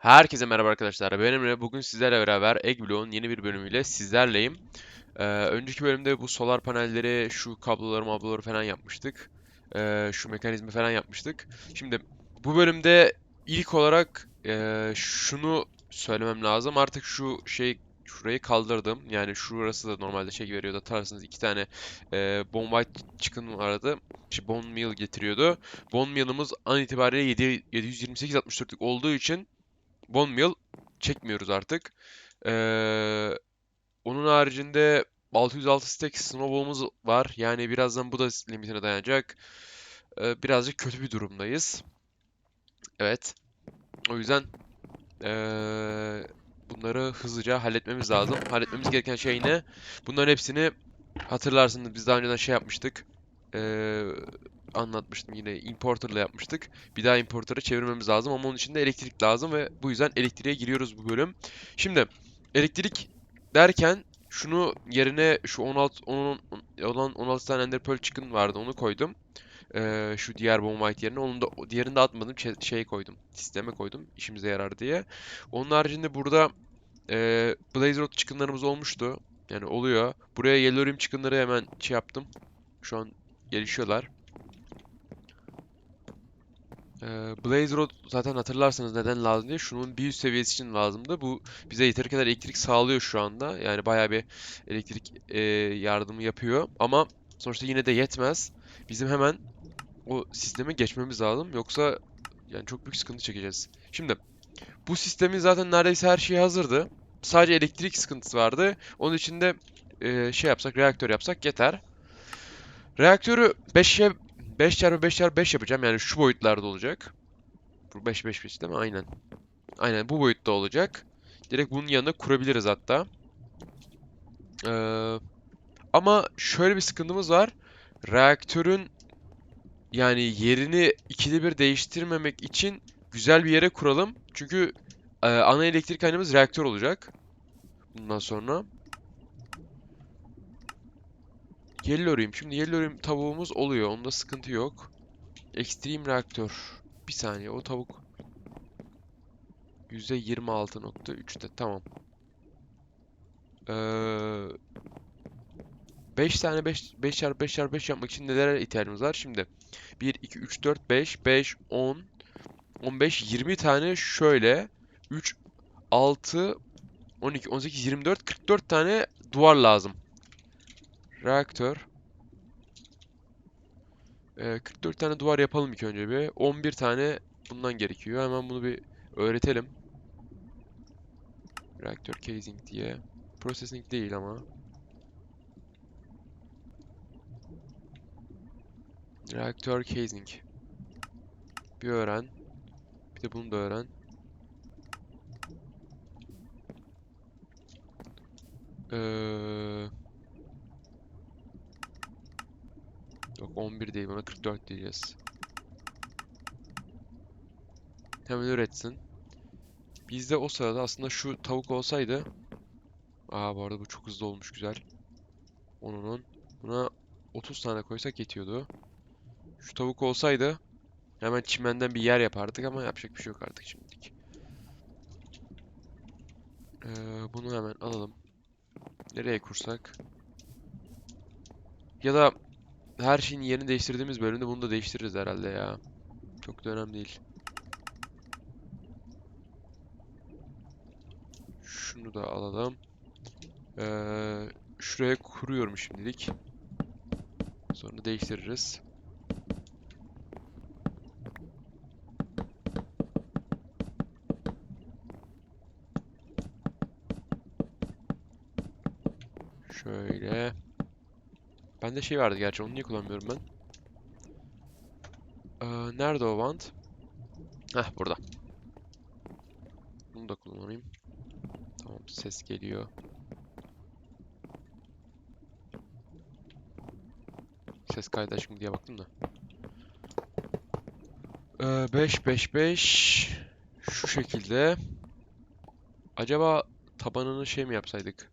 Herkese merhaba arkadaşlar. Ben Emre. Bugün sizlerle beraber Eggblock'un yeni bir bölümüyle sizlerleyim. Ee, önceki bölümde bu solar panelleri, şu kabloları, mabloları falan yapmıştık. Ee, şu mekanizmi falan yapmıştık. Şimdi bu bölümde ilk olarak e, şunu söylemem lazım. Artık şu şey şurayı kaldırdım. Yani şurası da normalde şey veriyordu. Hatırlarsınız iki tane e, white chicken vardı. İşte bone meal getiriyordu. Bone meal'ımız an itibariyle 7, 728-64'lük olduğu için Bone meal çekmiyoruz artık. Ee, onun haricinde 606 stack snowball'umuz var. Yani birazdan bu da limitine dayanacak. Ee, birazcık kötü bir durumdayız. Evet. O yüzden ee, bunları hızlıca halletmemiz lazım. Halletmemiz gereken şey ne? Bunların hepsini hatırlarsınız biz daha önceden şey yapmıştık. Ee, anlatmıştım yine importer'la yapmıştık. Bir daha importer'ı çevirmemiz lazım ama onun için de elektrik lazım ve bu yüzden elektriğe giriyoruz bu bölüm. Şimdi elektrik derken şunu yerine şu 16 10 olan 16 tane Ender Pearl Chicken vardı onu koydum. Ee, şu diğer Bone White yerine onu da diğerini de atmadım şey, koydum. Sisteme koydum işimize yarar diye. Onun haricinde burada e, Blaze Rod Chicken'larımız olmuştu. Yani oluyor. Buraya Yellow Rim Chicken'ları hemen şey yaptım. Şu an gelişiyorlar. Ee, Blaze Rod zaten hatırlarsanız neden lazım diye. Şunun bir üst seviyesi için lazımdı. Bu bize yeteri kadar elektrik sağlıyor şu anda. Yani bayağı bir elektrik e, yardımı yapıyor. Ama sonuçta yine de yetmez. Bizim hemen o sisteme geçmemiz lazım. Yoksa yani çok büyük sıkıntı çekeceğiz. Şimdi bu sistemin zaten neredeyse her şeyi hazırdı. Sadece elektrik sıkıntısı vardı. Onun için de e, şey yapsak, reaktör yapsak yeter. Reaktörü 5'e 5 çarpı 5 çarpı 5 yapacağım. Yani şu boyutlarda olacak. Bu 5 5 5 değil mi? Aynen. Aynen bu boyutta olacak. Direkt bunun yanına kurabiliriz hatta. Ee, ama şöyle bir sıkıntımız var. Reaktörün yani yerini ikide bir değiştirmemek için güzel bir yere kuralım. Çünkü e, ana elektrik kaynağımız reaktör olacak. Bundan sonra. Yellow Rim. Şimdi Yellow Rim tavuğumuz oluyor. Onda sıkıntı yok. Extreme Reaktör. Bir saniye o tavuk. %26.3'te tamam. Ee, 5 tane 5 5 çarpı 5 çarpı 5 yapmak için nelere ihtiyacımız var? Şimdi 1 2 3 4 5 5 10 15 20 tane şöyle 3 6 12 18 24 44 tane duvar lazım. Reaktör. Ee, 44 tane duvar yapalım ilk önce bir. 11 tane bundan gerekiyor. Hemen bunu bir öğretelim. Reaktör casing diye. Processing değil ama. Reaktör casing. Bir öğren. Bir de bunu da öğren. Ee, Yok 11 değil buna 44 diyeceğiz. Hemen üretsin. Bizde o sırada aslında şu tavuk olsaydı Aa bu arada bu çok hızlı olmuş güzel. Onun buna 30 tane koysak yetiyordu. Şu tavuk olsaydı hemen çimenden bir yer yapardık ama yapacak bir şey yok artık şimdilik. Ee, bunu hemen alalım. Nereye kursak? Ya da her şeyin yerini değiştirdiğimiz bölümde bunu da değiştiririz herhalde ya. Çok da önemli değil. Şunu da alalım. Ee, şuraya kuruyorum şimdilik. Sonra değiştiririz. Şöyle. Bende şey vardı gerçi onu niye kullanmıyorum ben? Ee, nerede o band? Heh burada. Bunu da kullanayım. Tamam ses geliyor. Ses kaydı mı diye baktım da. Ee, 5 5 5 şu şekilde. Acaba tabanını şey mi yapsaydık?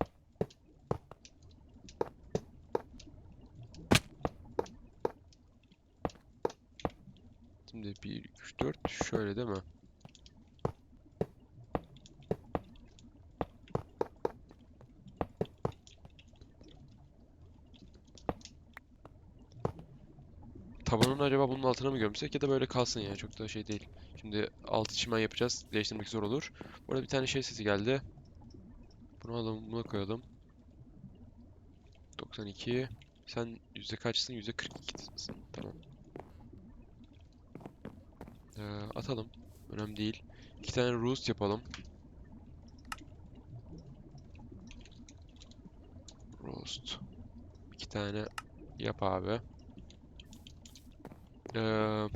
Şimdi 1 2 3 4 şöyle değil mi? Tabanını acaba bunun altına mı gömsek ya da böyle kalsın ya çok da şey değil. Şimdi altı çimen yapacağız. Değiştirmek zor olur. Burada bir tane şey sesi geldi. Bunu alalım, buna koyalım. 92. Sen yüzde kaçsın? Yüzde 42'sin. Tamam. Ee, atalım. Önemli değil. İki tane roost yapalım. Roast. İki tane yap abi. Ee,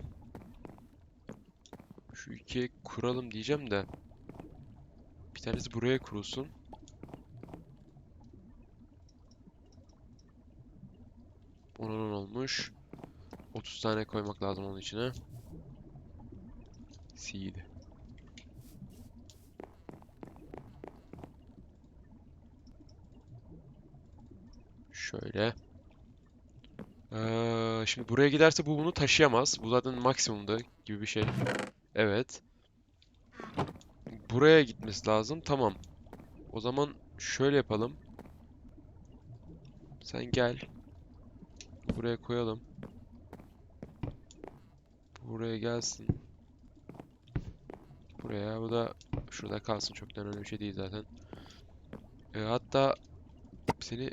şu ikiye kuralım diyeceğim de. Bir tanesi buraya kurulsun. Onun on olmuş. 30 tane koymak lazım onun içine. Seed. Şöyle. Ee, şimdi buraya giderse bu bunu taşıyamaz. Bu zaten maksimumda gibi bir şey. Evet. Buraya gitmesi lazım. Tamam. O zaman şöyle yapalım. Sen gel. Buraya koyalım. Buraya gelsin. Buraya. Bu da şurada kalsın. Çok önemli bir şey değil zaten. Ee, hatta seni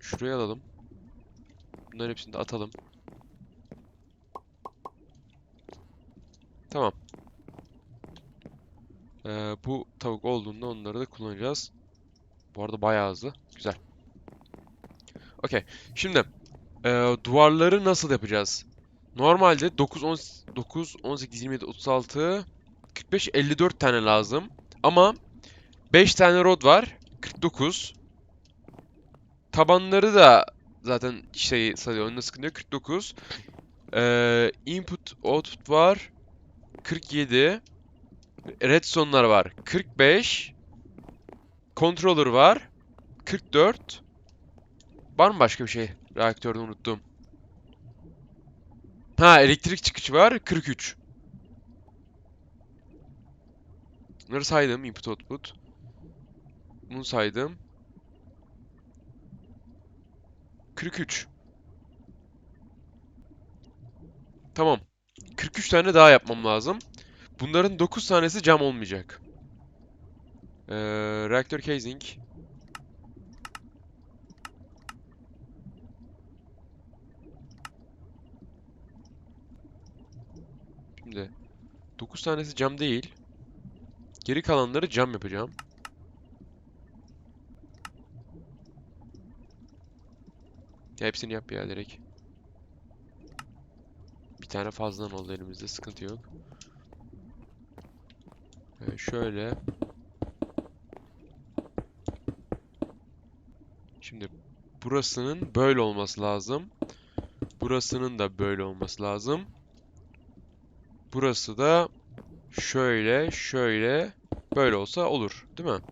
şuraya alalım. Bunların hepsini de atalım. Tamam. Ee, bu tavuk olduğunda onları da kullanacağız. Bu arada bayağı hızlı. Güzel. Okey. Şimdi ee, duvarları nasıl yapacağız? Normalde 9, 10, 9, 18, 27, 36, 45, 54 tane lazım. Ama 5 tane rod var. 49. Tabanları da zaten şey sayıyor. Onda sıkıntı yok. 49. Ee, input, output var. 47. Redstone'lar var. 45. Controller var. 44. Var mı başka bir şey? Reaktörde unuttum. Ha elektrik çıkışı var. 43. Bunları saydım. Input output. Bunu saydım. 43. Tamam. 43 tane daha yapmam lazım. Bunların 9 tanesi cam olmayacak. Ee, reaktör casing. Şimdi 9 tanesi cam değil. Geri kalanları cam yapacağım. Ya hepsini yap ya direkt. Bir tane fazladan oldu elimizde. Sıkıntı yok. Ee, şöyle. Şimdi burasının böyle olması lazım. Burasının da böyle olması lazım. Burası da şöyle, şöyle, böyle olsa olur, değil mi?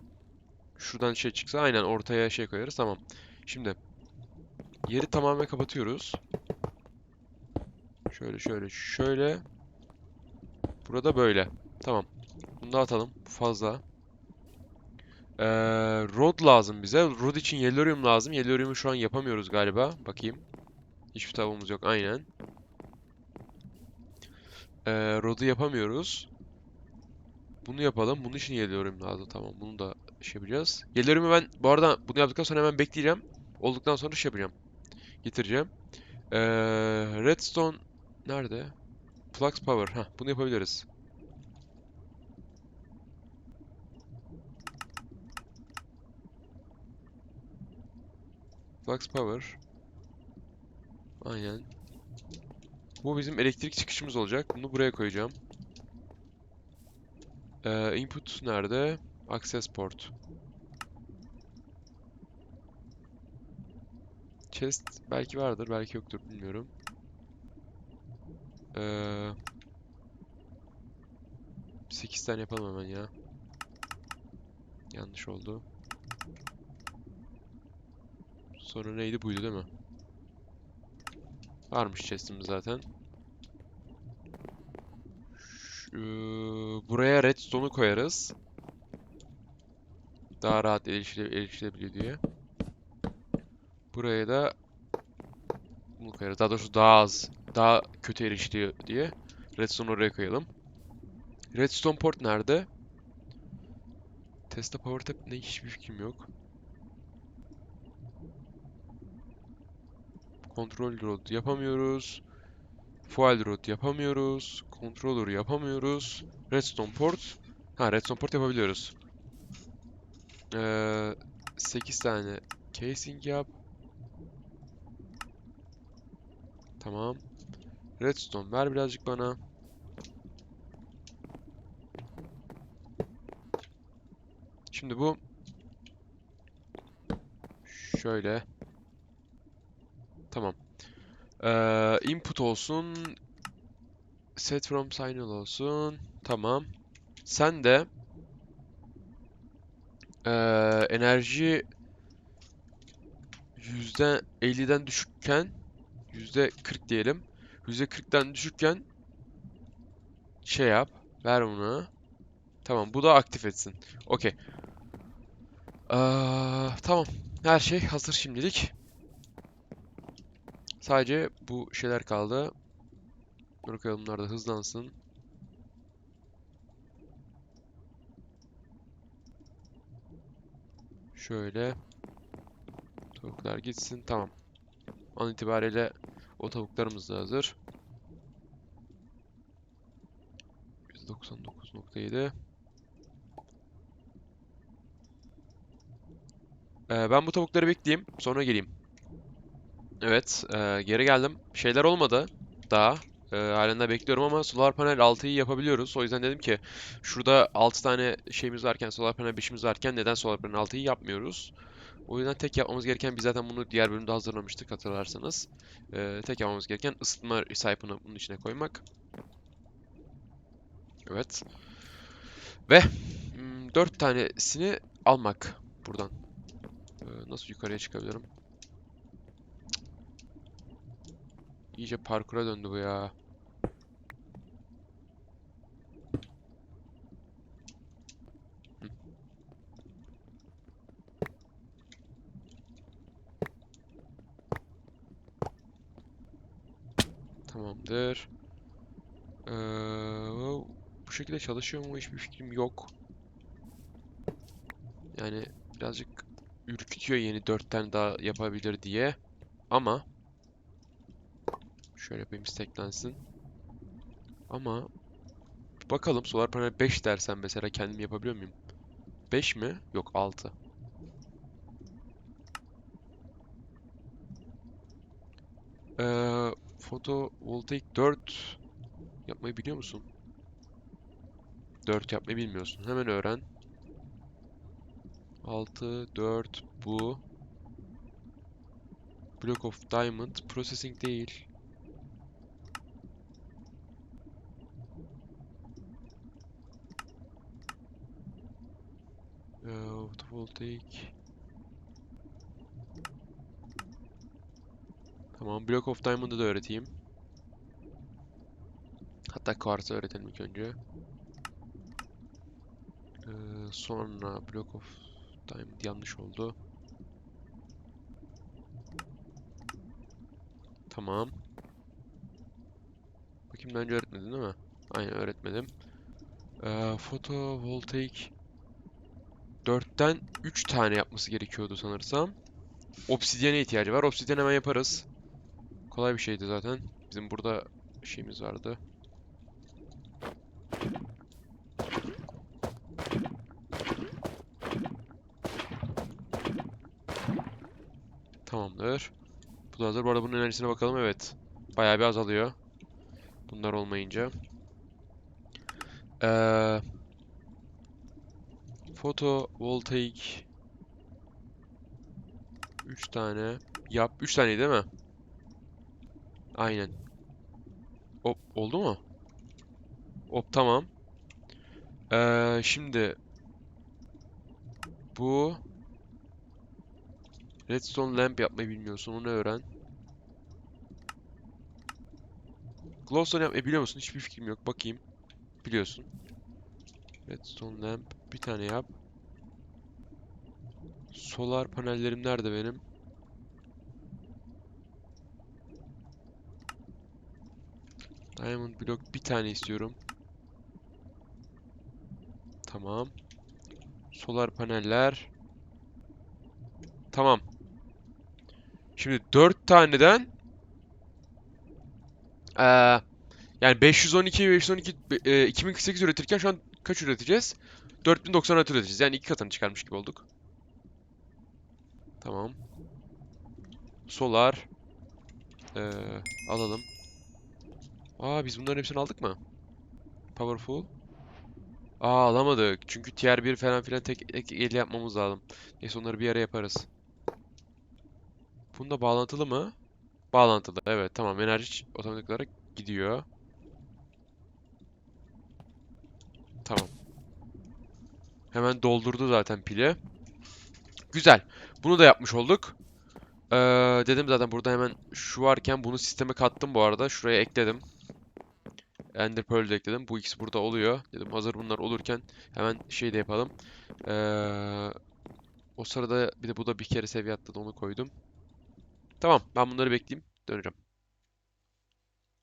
Şuradan şey çıksa aynen ortaya şey koyarız. Tamam. Şimdi yeri tamamen kapatıyoruz. Şöyle, şöyle, şöyle. Burada böyle. Tamam. Bunu da atalım. Fazla. Ee, rod lazım bize. Rod için yellorium lazım. Yellorium'u şu an yapamıyoruz galiba. Bakayım. Hiçbir tavuğumuz yok. Aynen. Ee, rod'u yapamıyoruz. Bunu yapalım. Bunun için yellorium lazım. Tamam. Bunu da şey yapacağız. Yellorium'u ben bu arada bunu yaptıktan sonra hemen bekleyeceğim. Olduktan sonra şey yapacağım. Getireceğim. Ee, redstone nerede? Flux power. Heh, bunu yapabiliriz. Flux power. Aynen. Bu bizim elektrik çıkışımız olacak. Bunu buraya koyacağım. Ee, input nerede? Access port. Chest belki vardır, belki yoktur bilmiyorum. Ee, 8 tane yapalım hemen ya. Yanlış oldu. Sonra neydi? Buydu değil mi? Varmış chest'imiz zaten. Şu, buraya redstone'u koyarız. Daha rahat erişile, erişilebiliyor diye. Buraya da bunu koyarız. Daha doğrusu daha az, daha kötü erişiliyor diye. Redstone oraya koyalım. Redstone port nerede? Tesla Power Tap ne hiçbir fikrim yok. Control Rod yapamıyoruz. Fuel Rod yapamıyoruz. Controller yapamıyoruz. Redstone port. Ha Redstone port yapabiliyoruz. Ee, 8 tane casing yap. Tamam. Redstone ver birazcık bana. Şimdi bu şöyle tamam. Ee, input olsun. Set from signal olsun. Tamam. Sen de ee, enerji %50'den düşükken %40 diyelim. %40'dan düşükken şey yap. Ver bunu. Tamam bu da aktif etsin. Okey. Aa, tamam. Her şey hazır şimdilik. Sadece bu şeyler kaldı. Bakalım bunlar da hızlansın. Şöyle. Tavuklar gitsin. Tamam. An itibariyle o tavuklarımız da hazır. %99.7 Ee, ben bu tavukları bekleyeyim. Sonra geleyim. Evet. e, geri geldim. Şeyler olmadı. Daha. E, halen de bekliyorum ama solar panel 6'yı yapabiliyoruz. O yüzden dedim ki şurada 6 tane şeyimiz varken solar panel 5'imiz varken neden solar panel 6'yı yapmıyoruz? O yüzden tek yapmamız gereken biz zaten bunu diğer bölümde hazırlamıştık hatırlarsanız. E, tek yapmamız gereken ısıtma recycle'ını bunun içine koymak. Evet. Ve 4 tanesini almak buradan. Ee, Nasıl yukarıya çıkabilirim? İyice parkura döndü bu ya. Tamamdır. Ee, bu şekilde çalışıyor mu hiçbir fikrim yok. Yani birazcık ürkütüyor yeni 4 tane daha yapabilir diye. Ama şöyle yapayım stacklensin. Ama bakalım solar panel 5 dersen mesela kendim yapabiliyor muyum? 5 mi? Yok 6. Ee, fotovoltaik 4 yapmayı biliyor musun? 4 yapmayı bilmiyorsun. Hemen öğren. 6, 4 bu. Block of Diamond. Processing değil. Ee, photovoltaik. Tamam. Block of Diamond'ı da öğreteyim. Hatta Quartz'ı öğretelim ilk önce. Ee, sonra Block of Diamond yanlış oldu. Tamam. Bakayım daha önce öğretmedin değil mi? Aynen öğretmedim. Ee, fotovoltaik 4'ten 3 tane yapması gerekiyordu sanırsam. Obsidyene ihtiyacı var. Obsidyen hemen yaparız. Kolay bir şeydi zaten. Bizim burada şeyimiz vardı. Tamamdır. Bu da hazır. Bu arada bunun enerjisine bakalım. Evet. Bayağı bir azalıyor. Bunlar olmayınca. Ee, fotovoltaik 3 tane yap. 3 tane değil mi? Aynen. Hop oldu mu? Hop tamam. Ee, şimdi bu Redstone lamp yapmayı bilmiyorsun. Onu öğren. Glowstone yapmayı biliyor musun? Hiçbir fikrim yok. Bakayım. Biliyorsun. Redstone lamp. Bir tane yap. Solar panellerim nerede benim? Diamond blok bir tane istiyorum. Tamam. Solar paneller. Tamam. Şimdi 4 taneden eee yani 512 512 e, 2048 üretirken şu an kaç üreteceğiz? 4096 üreteceğiz. Yani iki katını çıkarmış gibi olduk. Tamam. Solar. Eee, alalım. Aa biz bunların hepsini aldık mı? Powerful. Aa alamadık. Çünkü tier 1 falan filan tek tek el yapmamız lazım. Neyse onları bir ara yaparız. Bunda bağlantılı mı? Bağlantılı. Evet tamam enerji otomatik olarak gidiyor. Tamam. Hemen doldurdu zaten pili. Güzel. Bunu da yapmış olduk. Ee, dedim zaten burada hemen şu varken bunu sisteme kattım bu arada. Şuraya ekledim. Ender Pearl de ekledim. Bu ikisi burada oluyor. Dedim hazır bunlar olurken hemen şey de yapalım. Ee, o sırada bir de bu da bir kere seviye atladı onu koydum. Tamam ben bunları bekleyeyim. Döneceğim.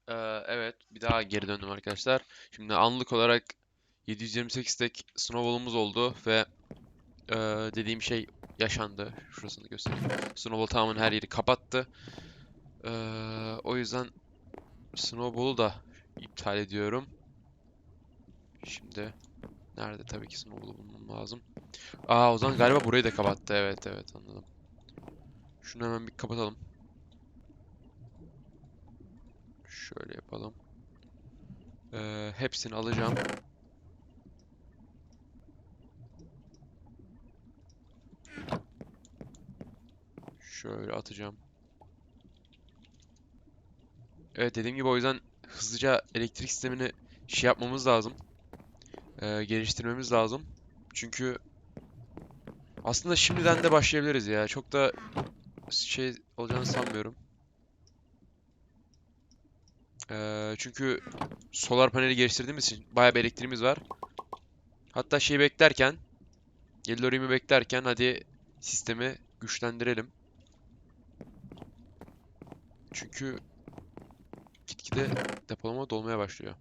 Ee, evet bir daha geri döndüm arkadaşlar. Şimdi anlık olarak 728 tek snowball'umuz oldu ve ee, dediğim şey yaşandı. Şurasını göstereyim. Snowball tamamen her yeri kapattı. Ee, o yüzden Snowball'u da iptal ediyorum. Şimdi nerede tabii ki Snowball'u bulmam lazım. Aa o zaman galiba burayı da kapattı. Evet evet anladım. Şunu hemen bir kapatalım. Şöyle yapalım. Ee, hepsini alacağım. Şöyle atacağım. Evet dediğim gibi o yüzden hızlıca elektrik sistemini şey yapmamız lazım. Ee, geliştirmemiz lazım. Çünkü aslında şimdiden de başlayabiliriz ya. Çok da şey olacağını sanmıyorum. Ee, çünkü solar paneli geliştirdiğimiz için bayağı bir elektriğimiz var. Hatta şeyi beklerken Yellorium'u beklerken hadi sistemi güçlendirelim. Çünkü gitgide depolama dolmaya başlıyor.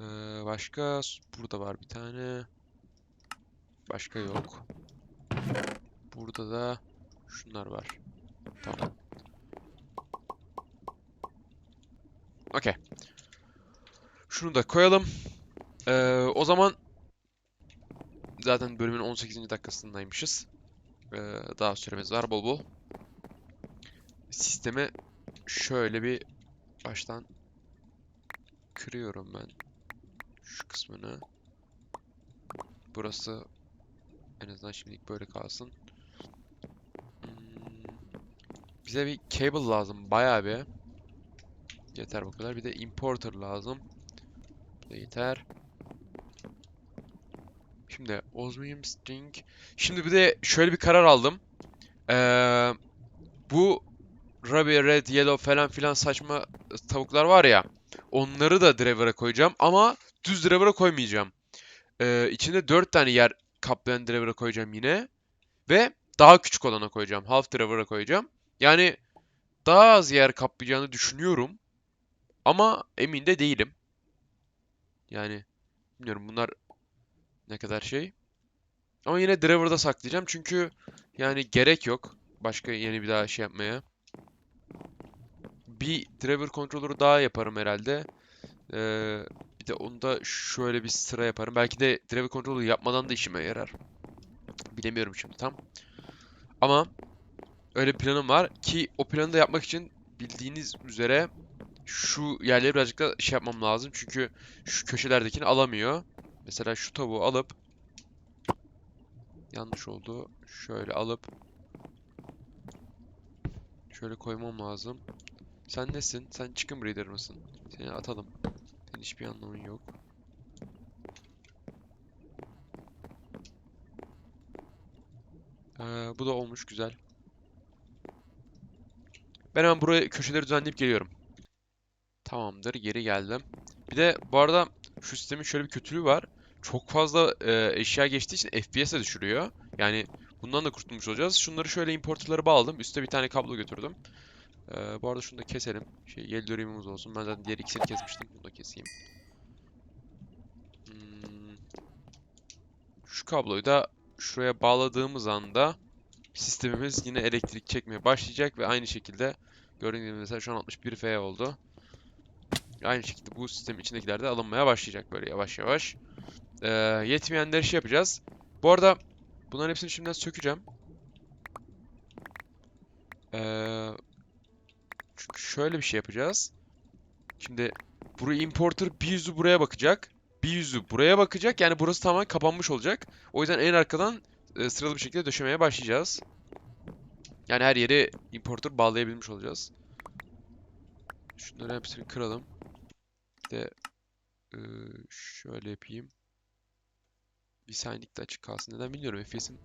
Ee, başka burada var bir tane. Başka yok. Burada da şunlar var. Tamam. Okey. Şunu da koyalım. Ee, o zaman zaten bölümün 18. dakikasındaymışız. Ee, daha süremiz var bol bol. Sistemi şöyle bir baştan kırıyorum ben. Şu kısmını. Burası en azından şimdilik böyle kalsın. Hmm, Bize bir cable lazım bayağı bir. Yeter bu kadar. Bir de importer lazım. Bu da yeter. Şimdi osmium string. Şimdi bir de şöyle bir karar aldım. Ee, bu Ruby, Red, Yellow falan filan saçma tavuklar var ya. Onları da driver'a koyacağım ama düz driver'a koymayacağım. Ee, içinde 4 tane yer kaplayan driver'a koyacağım yine. Ve daha küçük olana koyacağım. Half driver'a koyacağım. Yani daha az yer kaplayacağını düşünüyorum. Ama emin de değilim. Yani bilmiyorum bunlar ne kadar şey. Ama yine driver'da saklayacağım çünkü yani gerek yok. Başka yeni bir daha şey yapmaya. Bir driver controller'ı daha yaparım herhalde. Ee, bir de onu da şöyle bir sıra yaparım. Belki de driver controller yapmadan da işime yarar. Bilemiyorum şimdi tam. Ama öyle planım var ki o planı da yapmak için bildiğiniz üzere şu yerleri birazcık da şey yapmam lazım. Çünkü şu köşelerdekini alamıyor. Mesela şu tavuğu alıp yanlış oldu. Şöyle alıp şöyle koymam lazım. Sen nesin? Sen chicken breeder mısın? Seni atalım. Senin hiçbir anlamın yok. Ee, bu da olmuş güzel. Ben hemen buraya köşeleri düzenleyip geliyorum. Tamamdır, geri geldim. Bir de bu arada şu sistemin şöyle bir kötülüğü var. Çok fazla e, eşya geçtiği için FPS'e düşürüyor. Yani bundan da kurtulmuş olacağız. Şunları şöyle importerlara bağladım. Üste bir tane kablo götürdüm. Ee, bu arada şunu da keselim. Şey, yel dönemimiz olsun. Ben zaten diğer ikisini kesmiştim. Bunu da keseyim. Hmm. Şu kabloyu da şuraya bağladığımız anda sistemimiz yine elektrik çekmeye başlayacak ve aynı şekilde gördüğünüz gibi mesela şu an 61F oldu. Aynı şekilde bu sistemin içindekiler de alınmaya başlayacak böyle yavaş yavaş. Ee, yetmeyenleri şey yapacağız. Bu arada bunların hepsini şimdiden sökeceğim. Ee, çünkü şöyle bir şey yapacağız. Şimdi burayı importer bir yüzü buraya bakacak. Bir yüzü buraya bakacak. Yani burası tamamen kapanmış olacak. O yüzden en arkadan e, sıralı bir şekilde döşemeye başlayacağız. Yani her yeri importer bağlayabilmiş olacağız. Şunları hepsini kıralım. De e, şöyle yapayım. Bir saniyelik de açık kalsın. Neden bilmiyorum. FPS'im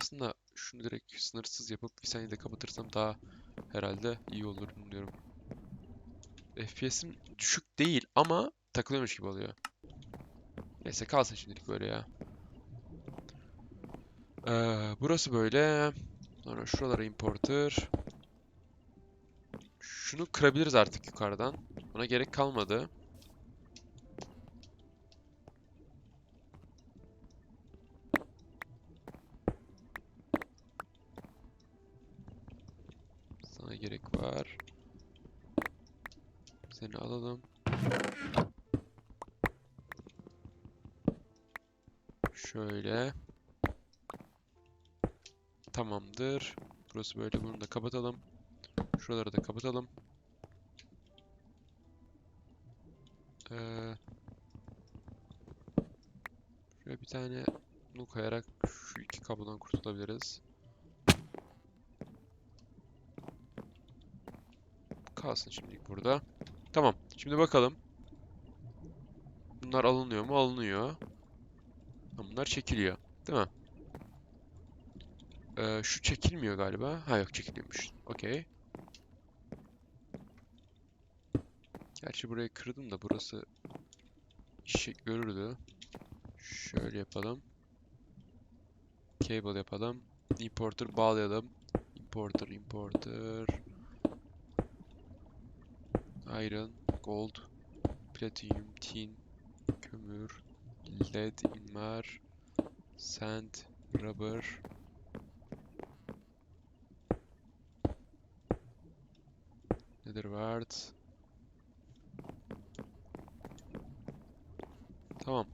aslında şunu direkt sınırsız yapıp bir saniyede kapatırsam daha herhalde iyi olur diyorum. FPS'im düşük değil ama takılıyormuş gibi oluyor. Neyse kalsın şimdilik böyle ya. Ee, burası böyle. Sonra şuralara importer. Şunu kırabiliriz artık yukarıdan. Buna gerek kalmadı. Sana gerek var. Seni alalım. Şöyle. Tamamdır. Burası böyle. Bunu da kapatalım. Şuraları da kapatalım. Ee, şöyle bir tane bunu koyarak şu iki kablodan kurtulabiliriz. Kalsın şimdilik burada. Tamam. Şimdi bakalım. Bunlar alınıyor mu? Alınıyor. Bunlar çekiliyor. Değil mi? Ee, şu çekilmiyor galiba. Ha yok çekiliyormuş. Okey. Gerçi burayı kırdım da burası işi görürdü. Şöyle yapalım. Cable yapalım. Importer bağlayalım. Importer, importer. Iron, gold, platinum, tin, kömür, lead, inmar, sand, rubber. Nether wart. Tamam.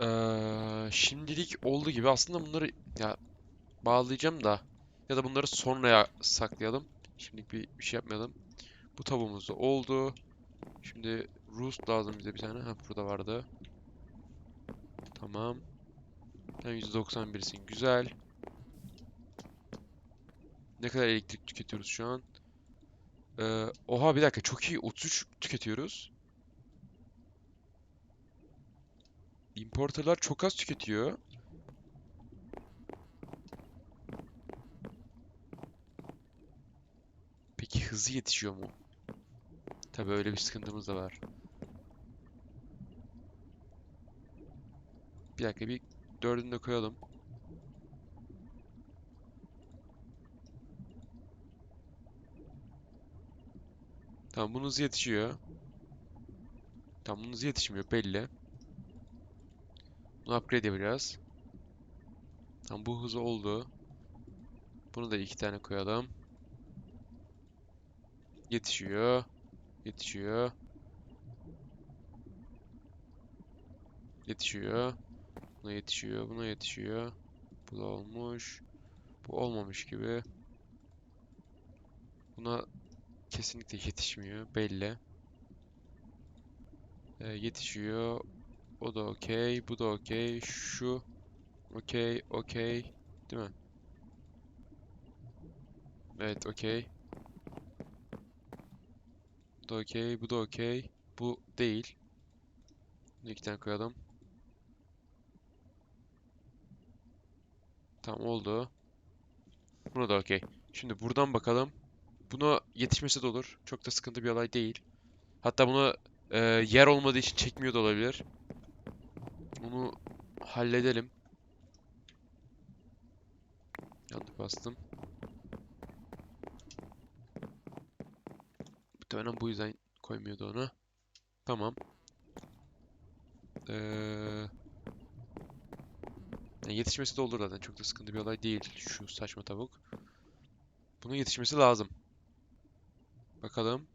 Ee, şimdilik oldu gibi. Aslında bunları ya bağlayacağım da ya da bunları sonraya saklayalım. Şimdilik bir, bir şey yapmayalım. Bu tavuğumuz da oldu. Şimdi roost lazım bize bir tane. Ha burada vardı. Tamam. Sen %91'sin. Güzel. Ne kadar elektrik tüketiyoruz şu an? Ee, oha bir dakika çok iyi 33 tüketiyoruz. Importerlar çok az tüketiyor. Peki hızı yetişiyor mu? Tabii öyle bir sıkıntımız da var. Bir dakika bir dördünü de koyalım. Tamam bunun hızı yetişiyor. Tamam bunun hızı yetişmiyor belli. Bunu upgrade yapacağız. Tamam bu hızı oldu. Bunu da iki tane koyalım. Yetişiyor. Yetişiyor. Yetişiyor. Buna yetişiyor. Buna yetişiyor. Bu da olmuş. Bu olmamış gibi. Buna kesinlikle yetişmiyor. Belli. Ee, yetişiyor. O da okey. Bu da okey. Şu okey. Okey. Değil mi? Evet okey. Bu da okey. Bu da okey. Bu değil. Bunu tane koyalım. Tamam oldu. Buna da okey. Şimdi buradan bakalım. Buna yetişmesi de olur. Çok da sıkıntı bir olay değil. Hatta bunu e, yer olmadığı için çekmiyor da olabilir. Bunu halledelim. Yanlış bastım. Muhtemelen bu yüzden koymuyordu onu. Tamam. Ee, yani yetişmesi de olur zaten. Çok da sıkıntı bir olay değil şu saçma tavuk. Bunun yetişmesi lazım. Bakalım.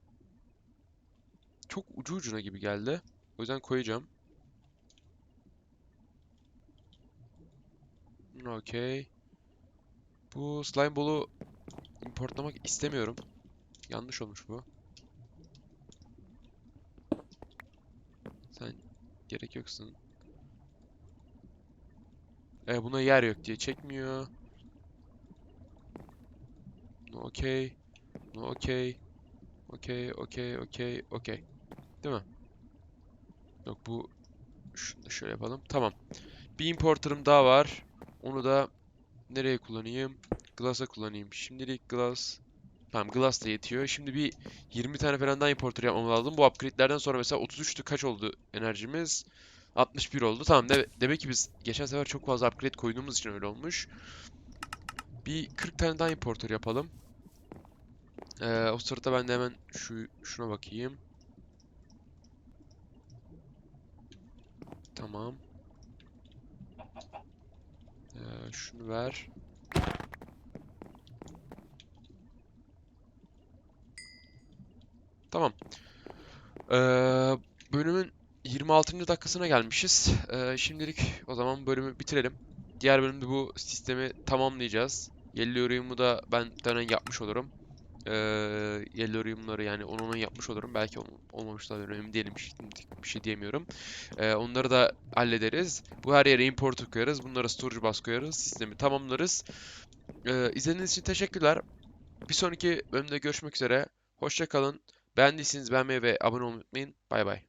Çok ucu ucuna gibi geldi. O yüzden koyacağım. Okey. Bu slime ball'u importlamak istemiyorum. Yanlış olmuş bu. Sen gerek yoksun. E, buna yer yok diye çekmiyor. No, Okey. No, Okey. Okey, okey, okey, okey. Değil mi? Yok bu şunu şöyle yapalım. Tamam. Bir importer'ım daha var. Onu da nereye kullanayım? Glass'a kullanayım. Şimdilik Glass. Tamam Glass da yetiyor. Şimdi bir 20 tane falan daha importer yapmam lazım. Bu upgrade'lerden sonra mesela 33'tü kaç oldu enerjimiz? 61 oldu. Tamam de demek ki biz geçen sefer çok fazla upgrade koyduğumuz için öyle olmuş. Bir 40 tane daha importer yapalım. Ee, o sırada ben de hemen şu şuna bakayım. Tamam. Ee, şunu ver. Tamam. Ee, bölümün 26. dakikasına gelmişiz. Ee, şimdilik o zaman bölümü bitirelim. Diğer bölümde bu sistemi tamamlayacağız. Yellorium'u da ben dönen yapmış olurum. Ee, Yellorium'ları yani onu onun yapmış olurum. Belki ol- olmamış da önemli değilim. Şimdilik bir şey diyemiyorum. Ee, onları da hallederiz. Bu her yere import koyarız. Bunlara storage bus koyarız. Sistemi tamamlarız. Ee, izlediğiniz için teşekkürler. Bir sonraki bölümde görüşmek üzere. Hoşça kalın. Beğendiyseniz beğenmeyi ve abone olmayı unutmayın. Bay bay.